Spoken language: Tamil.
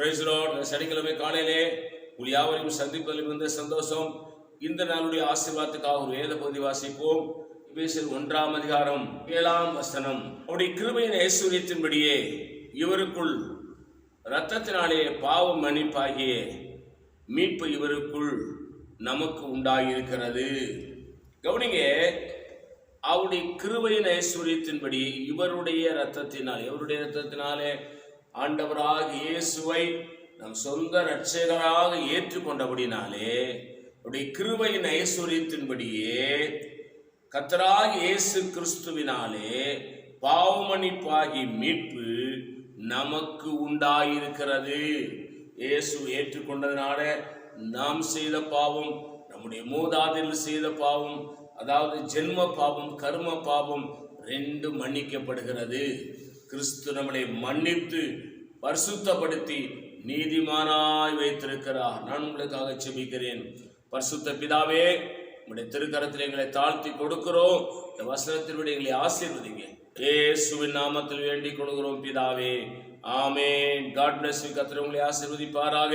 பிரைஸ் சனிக்கிழமை காலையிலே உங்கள் யாவரையும் சந்திப்பதில் இருந்த சந்தோஷம். இந்த நாளுடைய ஆசீர்வாதத்துக்காக ஒரு வேத பகுதி வாசிப்போம். எபேசியர் ஒன்றாம் அதிகாரம் ஏழாம் வசனம். அவருடைய கிருபையின் ஐஸ்வர்யத்தின்படியே இவருக்குள் இரத்தத்தினாலே பாவம் மன்னிப்பாகிய மீட்பு இவருக்குள் நமக்கு உண்டாகியிருக்கிறது கவனிங்க அவருடைய கிருபையின் ஐஸ்வர்யத்தின்படி இவருடைய இரத்தத்தினால் இவருடைய இரத்தத்தினாலே ஆண்டவராக இயேசுவை நம் சொந்த இரட்சகராக ஏற்றுக்கொண்டபடினாலே அவருடைய கிருபையின் ஐஸ்வர்யத்தின்படியே கத்தராக இயேசு கிறிஸ்துவினாலே பாவமணிப்பாகி மீட்பு நமக்கு உண்டாயிருக்கிறது. இயேசு ஏற்றுக்கொண்டதுனால நாம் செய்த பாவம் நம்முடைய மூதாதையர்கள் செய்த பாவம் அதாவது ஜென்ம பாவம் கர்ம பாவம் ரெண்டு மன்னிக்கப்படுகிறது. கிறிஸ்து நம்மளை மன்னித்து பரிசுத்தப்படுத்தி நீதிமானாய் வைத்திருக்கிறார். நான் உங்களுக்காக செபிக்கிறேன் பரிசுத்த பிதாவே உங்களுடைய திருக்கரத்தில் எங்களை தாழ்த்தி கொடுக்கிறோம். இந்த வசனத்தின்படி எங்களை ஆசீர்வதிங்க. இயேசுவின் நாமத்தில் வேண்டிக் கொடுக்கிறோம் பிதாவே. ஆமே காட் பிளஸ் கத்திர உங்களை ஆசீர்வதிப்பாராக.